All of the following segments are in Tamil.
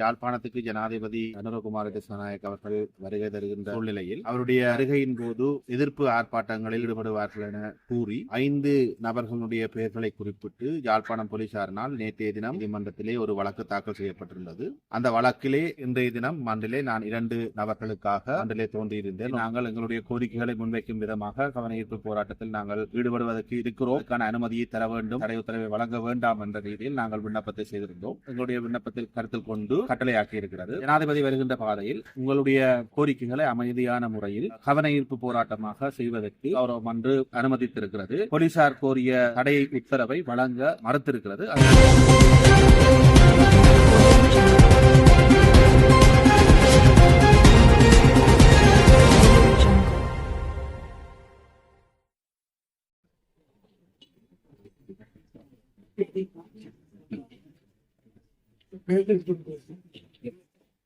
யாழ்ப்பாணத்துக்கு ஜனாதிபதி அனுரகுமார திசாநாயக் அவர்கள் வருகை தருகின்ற சூழ்நிலையில் அவருடைய வருகையின் போது எதிர்ப்பு ஆர்ப்பாட்டங்களில் ஈடுபடுவார்கள் என கூறி ஐந்து நபர்களுடைய பெயர்களை குறிப்பிட்டு யாழ்ப்பாணம் போலீசாரினால் நேற்றைய தினம் நீதிமன்றத்திலே ஒரு வழக்கு தாக்கல் செய்யப்பட்டிருந்தது. அந்த வழக்கிலே இன்றைய தினம் மண்டிலே நான் இரண்டு நபர்களுக்காக மண்டிலே தோன்றியிருந்தேன். நாங்கள் எங்களுடைய கோரிக்கைகளை முன்வைக்கும் விதமாக கவன ஈர்ப்பு போராட்டத்தில் நாங்கள் ஈடுபடுவதற்கு இருக்கிறோம். அனுமதியை தர வேண்டும் தடை உத்தரவை வழங்க வேண்டாம் என்ற ரீதியில் நாங்கள் விண்ணப்பத்தை செய்திருந்தோம். எங்களுடைய விண்ணப்பத்தில் கருத்தில் கொண்டு கட்டளையாக்கி இருக்கிறது. ஜனாதிபதி வருகின்ற பாதையில் உங்களுடைய கோரிக்கைகளை அமைதியான முறையில் கவன ஈர்ப்பு போராட்டமாக செய்வதற்கு கௌரவம் அன்று அனுமதித்திருக்கிறது. போலீசார் கோரிய தடை உத்தரவை வழங்க மறுத்திருக்கிறது.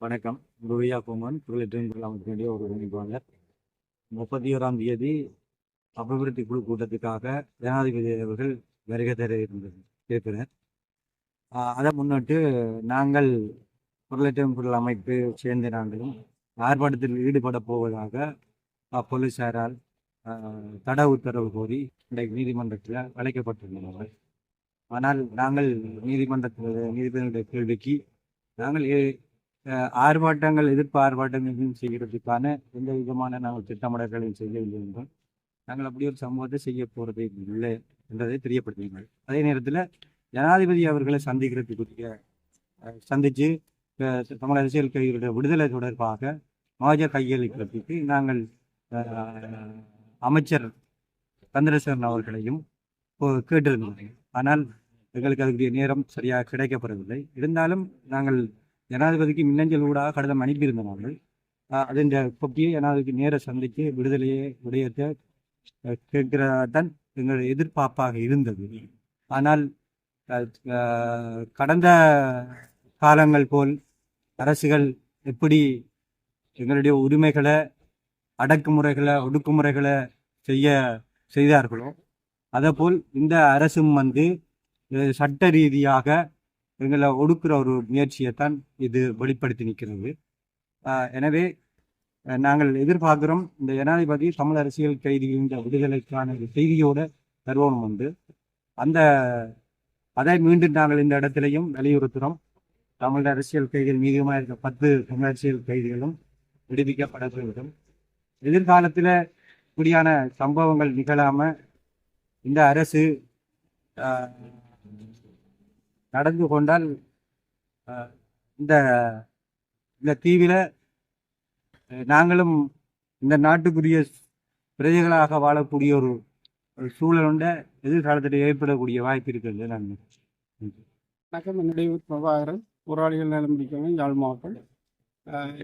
வணக்கம். ருவியா குமன் தொழில்நுட்ப அமைக்க வேண்டிய ஒரு வேண்டுகோளர் முப்பத்தி ஓராம் தேதி அபிவிருத்தி குழு கூட்டத்துக்காக ஜனாதிபதி அவர்கள் வருகை தர இருந்தது இருக்கிறார். அதை முன்னிட்டு நாங்கள் பொருளற்ற பொருள் அமைப்பு சேர்ந்த நாங்களும் ஆர்ப்பாட்டத்தில் ஈடுபட போவதாக போலீசாரால் தட உத்தரவு கோரி இன்றைக்கு நீதிமன்றத்தில் அழைக்கப்பட்டிருந்தோம் ஆனால் நாங்கள் நீதிமன்றத்தில் நீதிபதிகளுடைய கேள்விக்கு நாங்கள் ஏ- ஆர்ப்பாட்டங்கள் எதிர்ப்பு ஆர்ப்பாட்டங்களையும் செய்கிறதுக்கான எந்த விதமான நாங்கள் திட்டமிடல்களையும் செய்யவில்லை என்றும் நாங்கள் அப்படி ஒரு சம்பவத்தை செய்ய போறதே இல்லை என்றதை தெரியப்படுத்தினீர்கள் அதே நேரத்தில் ஜனாதிபதி அவர்களை சந்திக்கிறதுக்குரிய அஹ், சந்திச்சு தமிழ் அரசியல் கைகளுடைய விடுதலை தொடர்பாக மாஜ கையளிக்கிறதுக்கு நாங்கள் அமைச்சர் சந்திரசேகரன் அவர்களையும் கேட்டிருந்தோம். ஆனால் எங்களுக்கு அதுக்குரிய நேரம் சரியாக கிடைக்கப்படவில்லை இருந்தாலும் நாங்கள் ஜனாதிபதிக்கு மின்னஞ்சல் ஊடாக கடிதம் அனுப்பியிருந்தோம் நாங்கள் அதன் கொப்பியை ஜனாதிபதிக்கு நேர சந்தித்து விடுதலையை விடயத்தை அஹ், கேட்கிறதான் எங்களுடைய எதிர்பார்ப்பாக இருந்தது. ஆனால் கடந்த காலங்கள் போல் அரசுகள் எப்படி எங்களுடைய உரிமைகளை அடக்குமுறைகளை ஒடுக்குமுறைகளை செய்ய செய்தார்களோ அதேபோல் இந்த அரசும் வந்து சட்ட ரீதியாக எங்களை ஒடுக்கிற ஒரு முயற்சியைத்தான் இது வெளிப்படுத்தி நிற்கிறது. எனவே நாங்கள் எதிர்பார்க்கிறோம் இந்த ஜனாதிபதி தமிழ் அரசியல் கைதிகளின் விடுதலைக்கான ஒரு செய்தியோட தருவோம் வந்து அந்த அதை மீண்டும் நாங்கள் இந்த இடத்திலையும் வலியுறுத்துகிறோம் தமிழ் அரசியல் கைதிகள் மீதுமாக இருக்க பத்து தமிழ் அரசியல் கைதிகளும் விடுவிக்கப்பட வேண்டும். எதிர்காலத்தில் இப்படியான சம்பவங்கள் நிகழாமல் இந்த அரசு நடந்து கொண்டால் இந்த இந்த தீவில் நாங்களும் இந்த நாட்டுக்குரிய பிரஜைகளாக வாழக்கூடிய ஒரு சூழல் உண்ட எதிர்காலத்தில் ஏற்படக்கூடிய வாய்ப்பு இருக்கிறது. நான் வணக்கம். என்னுடைய ஊர் பிரபாகரன். போராளிகள் நலம் பிடிக்கவும் யாழ் மாவட்டம்.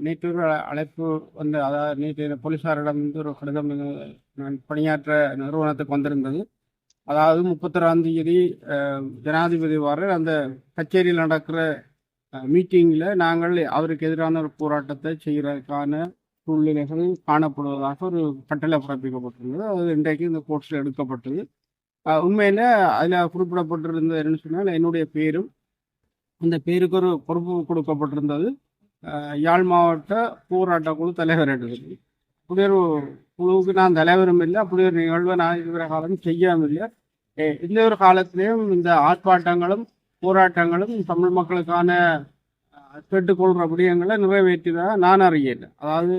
நேற்று ஒரு அழைப்பு வந்து அதாவது நேற்று போலீஸாரிடம் வந்து ஒரு கடிதம் நான் பணியாற்ற நிறுவனத்துக்கு வந்திருந்தது. அதாவது முப்பத்தொறாம் தேதி ஜனாதிபதி வர அந்த கச்சேரியில் நடக்கிற மீட்டிங்கில் நாங்கள் அவருக்கு எதிரான ஒரு போராட்டத்தை செய்கிறதுக்கான சூழ்நிலைகள் காணப்படுவதாக ஒரு கட்டளை பிறப்பிக்கப்பட்டிருந்தது. அது இன்றைக்கு இந்த கோர்ட்ஸில் எடுக்கப்பட்டது. உண்மையில் அதில் குறிப்பிடப்பட்டிருந்தது என்னன்னு சொன்னால் என்னுடைய பேரும் அந்த பேருக்கு ஒரு பொறுப்பு கொடுக்கப்பட்டிருந்தது. யாழ் மாவட்ட போராட்ட குழு தலைவர் எடுத்தது அப்படி குழுவுக்கு நான் தலைவரும் இல்லை. அப்படி ஒரு நிகழ்வை நான் இதுவரை காலம் செய்யாமல் இல்லை. இந்த ஒரு காலத்திலையும் இந்த ஆர்ப்பாட்டங்களும் போராட்டங்களும் தமிழ் மக்களுக்கான கேட்டுக்கொள்கிற விடயங்களை நிறைவேற்றினதாக நான் அறியல அதாவது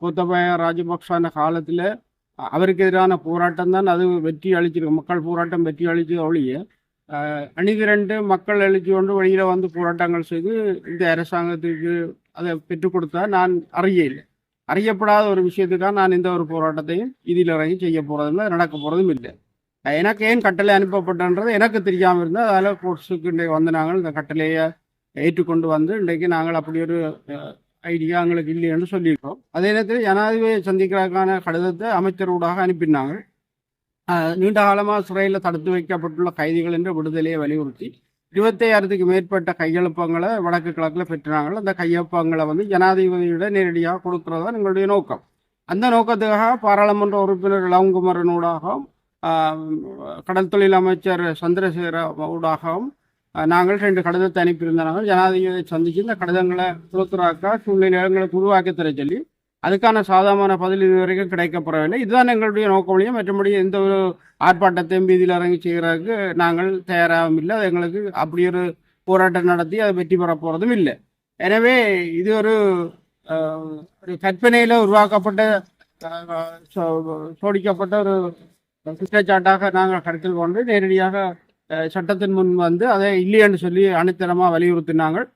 கோத்தபாய ராஜபக்சான காலத்தில் அவருக்கு எதிரான போராட்டம் தான் அது வெற்றி அளிச்சிருக்கு. மக்கள் போராட்டம் வெற்றி அளிச்சது ஒழிய அணிதிரண்டு மக்கள் எழுச்சி கொண்டு வெளியில் வந்து போராட்டங்கள் செய்து இந்த அரசாங்கத்துக்கு அதை பெற்றுக் கொடுத்தா நான் அறியல அறியப்படாத ஒரு விஷயத்துக்காக நான் இந்த ஒரு போராட்டத்தையும் இதில் இறங்கி செய்ய போகிறதும் இல்லை நடக்க போகிறதும் இல்லை. எனக்கு ஏன் கட்டளை அனுப்பப்பட்டன்றது எனக்கு தெரியாமல் இருந்தால் அதில் கோர்ட்ஸுக்கு இன்றைக்கு வந்து நாங்கள் இந்த கட்டளையை ஏற்றுக்கொண்டு வந்து இன்றைக்கு நாங்கள் அப்படி ஒரு ஐடியா எங்களுக்கு இல்லைன்னு சொல்லியிருக்கோம் அதே நேரத்தில் ஜனாதிபதியை சந்திக்கிறதுக்கான கடிதத்தை அமைச்சர் ஊடாக அனுப்பினாங்க நீண்ட காலமாக சிறையில் தடுத்து வைக்கப்பட்டுள்ள கைதிகள் என்ற விடுதலையை வலியுறுத்தி இருபத்தையாயிரத்துக்கு மேற்பட்ட கையெழுப்பங்களை வடக்கு கிழக்கில் பெற்றாங்களோ அந்த கையொப்பங்களை வந்து ஜனாதிபதியிட நேரடியாக கொடுக்கறது எங்களுடைய நோக்கம். அந்த நோக்கத்துக்காக பாராளுமன்ற உறுப்பினர் இளங்குமரன் கடல் தொழில் அமைச்சர் சந்திரசேகர ஊடாகவும் நாங்கள் ரெண்டு கடிதத்தை அனுப்பியிருந்தாங்க ஜனாதிபதியை சந்தித்து இந்த கடிதங்களை துளுத்துறாக்கா சூழ்நிலைகளை உருவாக்கி தர சொல்லி அதுக்கான சாதகமான பதில் இதுவரைக்கும் கிடைக்கப்படவில்லை இதுதான் எங்களுடைய நோக்கமொழியும் மற்றபடி எந்த ஒரு ஆர்ப்பாட்டத்தையும் வீதியில் இறங்கி செய்கிறதுக்கு நாங்கள் தயாராகவும் இல்லை. அது எங்களுக்கு அப்படி ஒரு போராட்டம் நடத்தி அதை வெற்றி பெற போகிறதும் இல்லை. எனவே இது ஒரு ஒரு கற்பனையில் உருவாக்கப்பட்ட சோ- சோடிக்கப்பட்ட ஒரு குற்றச்சாட்டாக நாங்கள் கருத்தில் கொண்டு நேரடியாக சட்டத்தின் முன் வந்து அதை இல்லையென்று சொல்லி அனுத்தனமாக வலியுறுத்தினாங்கள்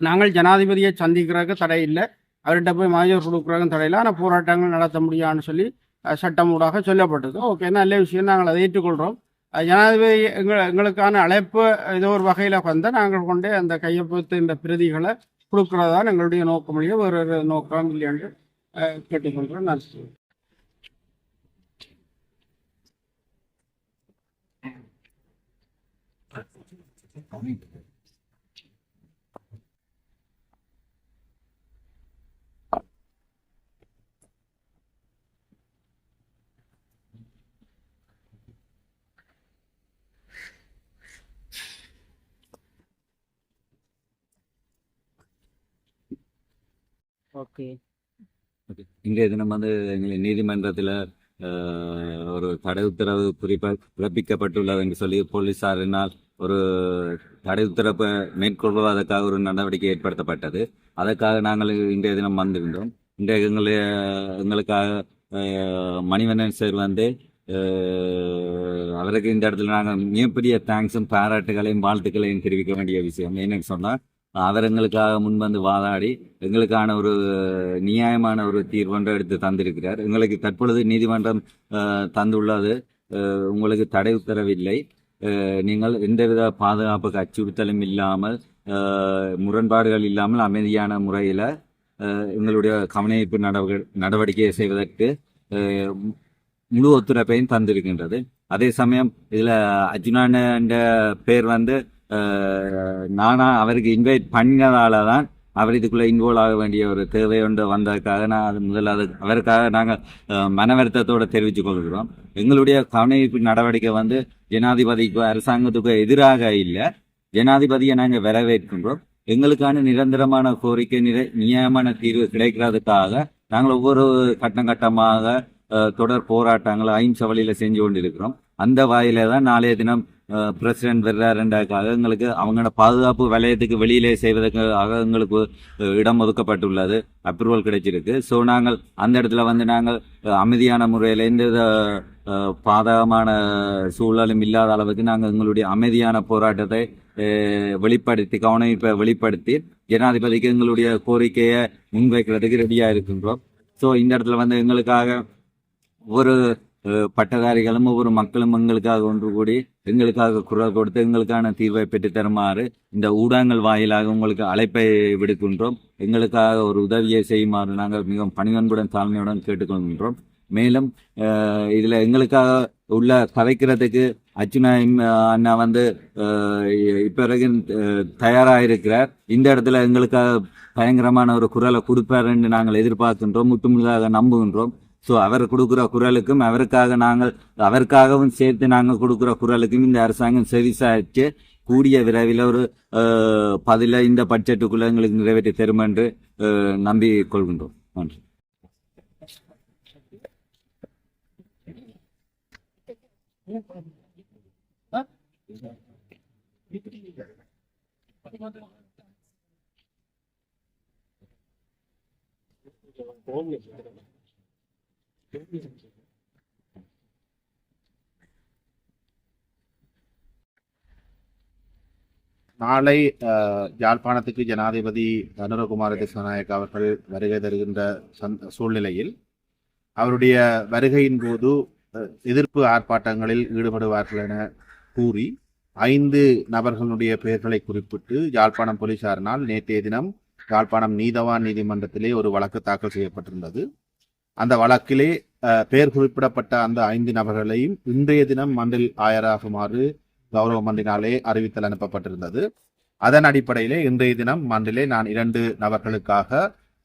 நாங்கள் ஜனாதிபதியை சந்திக்கிறதுக்கு தடை இல்லை. அவர்கிட்ட போய் மாஜர் கொடுக்குறாங்க தடையில ஆனால் போராட்டங்கள் நடத்த முடியாதுன்னு சொல்லி சட்டம் ஊடாக சொல்லப்பட்டது. ஓகே நல்ல விஷயம் நாங்கள் அதை ஏற்றுக்கொள்கிறோம் ஜனாதிபதி எங்கள் எங்களுக்கான அழைப்பு ஏதோ ஒரு வகையில் வந்தால் நாங்கள் கொண்டே அந்த கையொப்பத்து இந்த பிரதிகளை கொடுக்குறதான் எங்களுடைய நோக்கமொழிய ஒரு நோக்கம் இல்லை என்று அஹ், கேட்டுக்கொள்கிறோம் ஓகே. இன்றைய தினம் வந்து எங்களை நீதிமன்றத்தில் ஒரு தடை உத்தரவு குறிப்பாக பிறப்பிக்கப்பட்டுள்ளது என்று சொல்லி போலீசாரினால் ஒரு தடை உத்தரவை மேற்கொள்வதற்காக ஒரு நடவடிக்கை ஏற்படுத்தப்பட்டது. அதற்காக நாங்கள் இன்றைய தினம் வந்திருந்தோம். இன்றைய எங்களை எங்களுக்காக மணிவண்ணன் சார் வந்து அவருக்கு இந்த இடத்துல நாங்கள் மிகப்பெரிய தேங்க்ஸும் பாராட்டுகளையும் வாழ்த்துக்களையும் தெரிவிக்க வேண்டிய விஷயம். என்னன்னு சொன்னால் அவர் எங்களுக்காக முன்வந்து வாதாடி எங்களுக்கான ஒரு நியாயமான ஒரு தீர்வொன்றை எடுத்து தந்திருக்கிறார். எங்களுக்கு தற்பொழுது நீதிமன்றம் தந்துள்ளது. உங்களுக்கு தடை உத்தரவில்லை. நீங்கள் எந்தவித பாதுகாப்புக்கு அச்சுறுத்தலும் இல்லாமல் முரண்பாடுகள் இல்லாமல் அமைதியான முறையில் எங்களுடைய கவனிப்பு நடவ நடவடிக்கையை செய்வதற்கு முழு ஒத்துழைப்பையும் தந்திருக்கின்றது. அதே சமயம் இதில் அர்ஜுனான பேர் வந்து நானாக நானா அவருக்கு இன்வைட் பண்ணதால தான் அவர் இதுக்குள்ளே இன்வால்வ் ஆக வேண்டிய ஒரு தேவை ஒன்று வந்ததுக்காக நான் அது முதல்ல அது அவருக்காக நாங்கள் மன வருத்தத்தோடு தெரிவித்துக் கொள்கிறோம். எங்களுடைய கவனிப்பு நடவடிக்கை வந்து ஜனாதிபதிக்கோ அரசாங்கத்துக்கோ எதிராக இல்லை. ஜனாதிபதியை நாங்கள் வரவேற்கின்றோம். எங்களுக்கான நிரந்தரமான கோரிக்கை நிறை நியாயமான தீர்வு கிடைக்கிறதுக்காக நாங்கள் ஒவ்வொரு கட்டம் கட்டமாக தொடர் போராட்டங்களை ஐந்து வழியில் செஞ்சு கொண்டிருக்கிறோம். அந்த வாயில தான் நாளைய தினம் பிரசிடென்ட் வர்றாருன்றதுக்காக எங்களுக்கு அவங்களோட பாதுகாப்பு வலயத்துக்கு வெளியிலே செய்வதற்காக எங்களுக்கு இடம் ஒதுக்கப்பட்டுள்ளது. அப்ரூவல் கிடைச்சிருக்கு. ஸோ நாங்கள் அந்த இடத்துல வந்து நாங்கள் அமைதியான முறையில் எந்த பாதகமான சூழலும் இல்லாத அளவுக்கு நாங்கள் எங்களுடைய அமைதியான போராட்டத்தை வெளிப்படுத்தி கவனிப்பை வெளிப்படுத்தி ஜனாதிபதிக்கு எங்களுடைய கோரிக்கையை முன்வைக்கிறதுக்கு ரெடியாக இருக்கின்றோம். ஸோ இந்த இடத்துல வந்து எங்களுக்காக ஒரு பட்டதாரிகளும் ஒவ்வொரு மக்களும் எங்களுக்காக ஒன்று கூடி எங்களுக்காக குரல் கொடுத்து எங்களுக்கான தீர்வை பெற்று தருமாறு இந்த ஊடகங்கள் வாயிலாக உங்களுக்கு அழைப்பை விடுக்கின்றோம். எங்களுக்காக ஒரு உதவியை செய்யுமாறு நாங்கள் மிகவும் பணிவன்புடன் தாழ்மையுடன் கேட்டுக்கொள்கின்றோம். மேலும் இதில் எங்களுக்காக உள்ள கதைக்கிறதுக்கு அர்ச்சுனா அண்ணா வந்து இப்போ வரைக்கும் தயாராக இருக்கிறார் இந்த இடத்துல எங்களுக்காக பயங்கரமான ஒரு குரலை கொடுப்பாருன்னு நாங்கள் எதிர்பார்க்கின்றோம் முற்றுமுழுதாக நம்புகின்றோம். ஸோ அவர் கொடுக்குற குரலுக்கும் அவருக்காக நாங்கள் அவருக்காகவும் சேர்த்து நாங்கள் கொடுக்குற குரலுக்கும் இந்த அரசாங்கம் செவிசாய்ச்சு கூடிய விரைவில் ஒரு பதில இந்த பட்ஜெட்டுக்குள்ள எங்களுக்கு நிறைவேற்றி தரும் என்று நம்பி கொள்கின்றோம் நன்றி. நாளை அஹ், யாழ்ப்பாணத்துக்கு ஜனாதிபதி தனுரகுமார திசநாயக் அவர்கள் வருகை தருகின்ற சந்த- சூழ்நிலையில் அவருடைய வருகையின் போது அஹ், எதிர்ப்பு ஆர்ப்பாட்டங்களில் ஈடுபடுவார்கள் என கூறி ஐந்து நபர்களுடைய பெயர்களை குறிப்பிட்டு யாழ்ப்பாணம் போலீசாரினால் நேற்றைய தினம் யாழ்ப்பாணம் நீதவான் நீதிமன்றத்திலே ஒரு வழக்கு தாக்கல் செய்யப்பட்டிருந்தது. அந்த வழக்கிலே பெயர் குறிப்பிடப்பட்ட அந்த ஐந்து நபர்களையும் இன்றைய தினம் மண்டில் ஆயராகுமாறு கௌரவ மன்றினாலே அறிவித்தல் அனுப்பப்பட்டிருந்தது. அதன் அடிப்படையிலே இன்றைய தினம் மண்டிலே நான் இரண்டு நபர்களுக்காக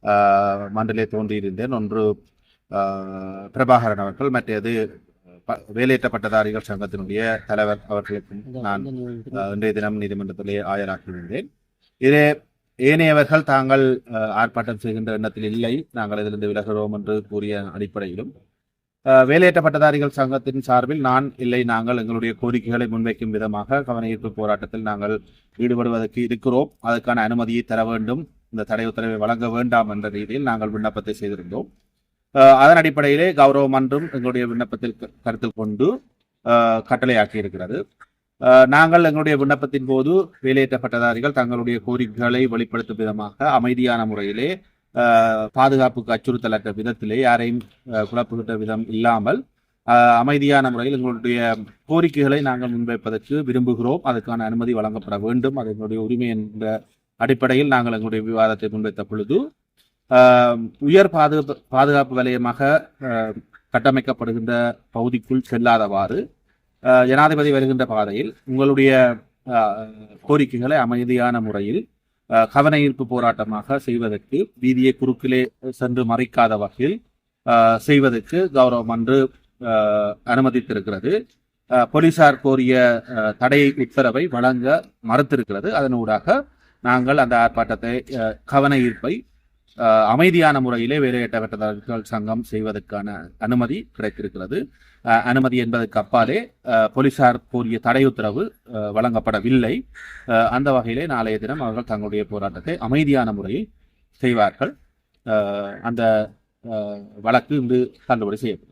ஆஹ், மண்டிலே தோன்றியிருந்தேன். ஒன்று பிரபாகரன் அவர்கள் மற்றது ப- வேலையற்ற பட்டதாரிகள் சங்கத்தினுடைய தலைவர் அவர்களுக்கும் நான் இன்றைய தினம் நீதிமன்றத்திலே ஆஜராக்கியிருந்தேன் இதிலே ஏனையவர்கள் தாங்கள் ஆர்ப்பாட்டம் செய்கின்ற எண்ணத்தில் இல்லை. நாங்கள் இதிலிருந்து விலகிறோம் என்று கூறிய அடிப்படையிலும். அஹ், வேலையற்ற பட்டதாரிகள் சங்கத்தின் சார்பில் நான் இல்லை நாங்கள் எங்களுடைய கோரிக்கைகளை முன்வைக்கும் விதமாக கவனயீர்ப்பு போராட்டத்தில் நாங்கள் ஈடுபடுவதற்கு இருக்கிறோம். அதற்கான அனுமதியை தர வேண்டும். இந்த தடை உத்தரவை வழங்க வேண்டாம் என்ற ரீதியில் நாங்கள் விண்ணப்பத்தை செய்திருந்தோம். அதன் அடிப்படையிலே கௌரவ மன்றம் எங்களுடைய விண்ணப்பத்தில் க- கருத்தில் கொண்டு கட்டளையாக்கி இருக்கிறது நாங்கள் எங்களுடைய விண்ணப்பத்தின் போது வேலையற்ற பட்டதாரிகள் தங்களுடைய கோரிக்கைகளை வெளிப்படுத்தும் விதமாக அமைதியான முறையிலே பாதுகாப்புக்கு பாதுகாப்புக்கு அச்சுறுத்தலற்ற விதத்திலே யாரையும் குழப்புகின்ற விதம் இல்லாமல் அமைதியான முறையில் எங்களுடைய கோரிக்கைகளை நாங்கள் முன்வைப்பதற்கு விரும்புகிறோம். அதுக்கான அனுமதி வழங்கப்பட வேண்டும். அது எங்களுடைய உரிமை என்ற அடிப்படையில் நாங்கள் எங்களுடைய விவாதத்தை முன்வைத்த பொழுது உயர் பாதுகாப்பு பாதுகாப்பு வலயமாக கட்டமைக்கப்படுகின்ற பகுதிக்குள் செல்லாதவாறு ஜனாதிபதி வருகின்ற பாதையில் உங்களுடைய கோரிக்கைகளை அமைதியான முறையில் கவன ஈர்ப்பு போராட்டமாக செய்வதற்கு வீதியை குறுக்கிலே சென்று மறைக்காத வகையில் செய்வதற்கு கௌரவம் அன்று அனுமதித்திருக்கிறது. போலீசார் கோரிய தடை உத்தரவை வழங்க மறுத்திருக்கிறது. அதனூடாக நாங்கள் அந்த ஆர்ப்பாட்டத்தை கவன ஈர்ப்பை அமைதியான முறையிலே வேலையற்றவர்கள் சங்கம் செய்வதற்கான அனுமதி கிடைத்திருக்கிறது. அனுமதி என்பதற்கு அப்பாலே அஹ், போலீசார் கூறிய தடை உத்தரவு வழங்கப்படவில்லை. அஹ், அந்த வகையிலே நாளைய தினம் அவர்கள் தங்களுடைய போராட்டத்தை அமைதியான முறையில் செய்வார்கள். அந்த அஹ், வழக்கு இன்று தள்ளுபடி செய்யப்படும்.